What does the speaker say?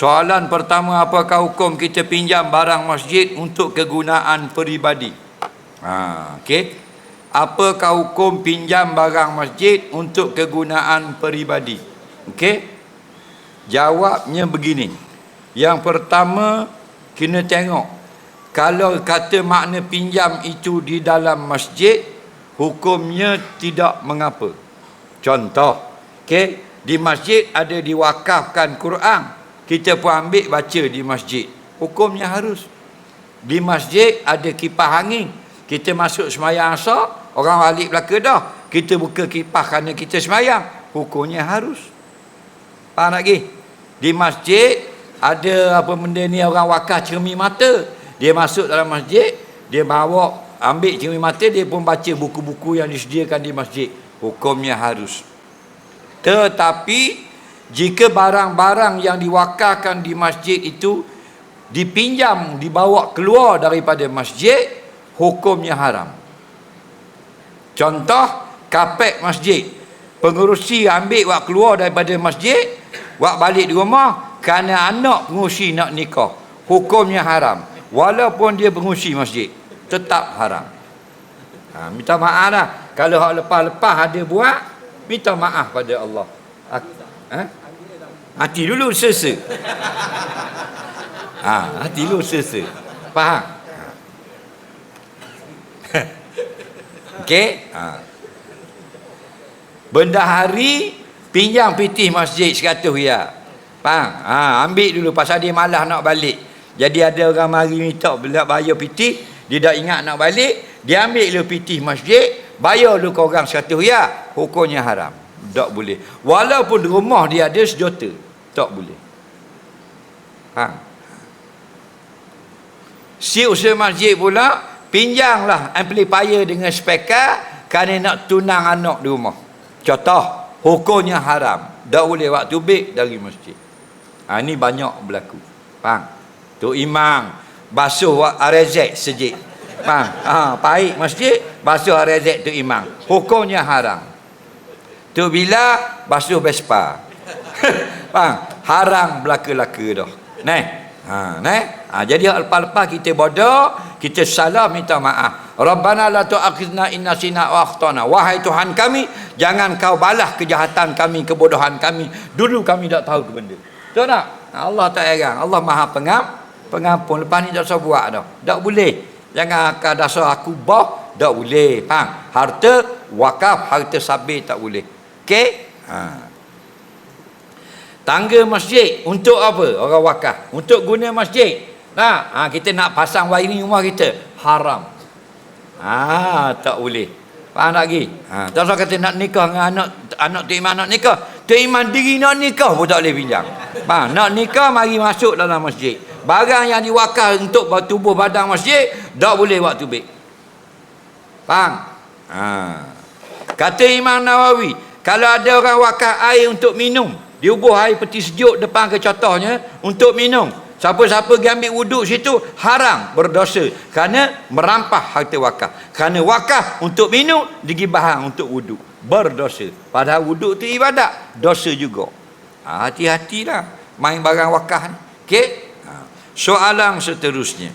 Soalan pertama apakah hukum kita pinjam barang masjid untuk kegunaan peribadi? Ha, okey. Apakah hukum pinjam barang masjid untuk kegunaan peribadi? Okey. Jawabnya begini. Yang pertama kena tengok kalau kata makna pinjam itu di dalam masjid hukumnya tidak mengapa. Contoh, okey, di masjid ada diwakafkan Quran. Kita pun ambil baca di masjid. Hukumnya harus. Di masjid ada kipas angin. Kita masuk semayang asar, orang balik belaka dah. Kita buka kipas kerana kita semayang. Hukumnya harus. Faham lagi? Di masjid ada apa benda ni orang wakaf cermin mata. Dia masuk dalam masjid, dia bawa ambil cermin mata, dia pun baca buku-buku yang disediakan di masjid. Hukumnya harus. Tetapi jika barang-barang yang diwakafkan di masjid itu dipinjam, dibawa keluar daripada masjid, hukumnya haram. Contoh, kapek masjid. Pengurusi ambil wak keluar daripada masjid, wak balik di rumah, kerana anak pengurusi nak nikah. Hukumnya haram. Walaupun dia pengurusi masjid, tetap haram. Ha, minta maaf lah. Kalau hak lepas-lepas ada buat, minta maaf pada Allah. Ha? Hati dulu sesa. Ha, hati dulu sesa. Faham? Ha. Okey? Ha. Benda hari pinjam pitih masjid 100 ya. Faham? Ha, ambil dulu pasal dia malas nak balik. Jadi ada orang mari minta nak bayar pitih, dia dah ingat nak balik, dia ambil dulu pitih masjid, bayar dulu ke orang 100 ya. Hukumnya haram. Tak boleh. Walaupun rumah dia ada sejuta. Tak boleh. Ha. Si usaha masjid pula pinjanglah amplifier dengan speaker kerana nak tunang anak di rumah. Contoh, hukumnya haram. Tak boleh waktu big dari masjid. Ha, ini banyak berlaku. Faham? Tu imam basuh arezek sejik. Faham? Ha, baik masjid, basuh arezek tu imam. Hukumnya haram. Tu bila basuh Vespa. Faham? Haram belaka-laka dah. Nah. Ha, nah. Ha, jadi lepas-lepas kita bodoh, kita salah minta maaf. Rabbana la tu'akhidna in nasina wa akhtana. Wahai Tuhan kami, jangan kau balas kejahatan kami, kebodohan kami. Dulu kami tak tahu ke benda. Tahu tak? Allah tak heran. Allah Maha Pengam, pengampun. Lepas ni tak usah buat dah. Tak boleh. Jangan akan dasar aku bah, tak boleh. Faham? Harta wakaf, harta sabit tak boleh. Okey? Ha. Tangga masjid untuk apa? Orang wakaf. Untuk guna masjid. Nah, ha, kita nak pasang wiring rumah kita. Haram. Ah, tak boleh. Faham tak lagi? Ha, tak usah kata nak nikah dengan anak anak tu iman nak nikah. Tu iman diri nak nikah pun tak boleh pinjam. Faham? Nak nikah mari masuk dalam masjid. Barang yang diwakaf untuk tubuh badan masjid tak boleh waktu baik. Faham? Ha. Kata Imam Nawawi, kalau ada orang wakaf air untuk minum, dia ubuh air peti sejuk depan ke contohnya untuk minum. Siapa-siapa pergi ambil wuduk situ haram berdosa kerana merampah harta wakaf. Kerana wakaf untuk minum digibah untuk wuduk. Berdosa. Padahal wuduk tu ibadat, dosa juga. Ha, hati-hatilah main barang wakaf ni. Ha. Soalan seterusnya.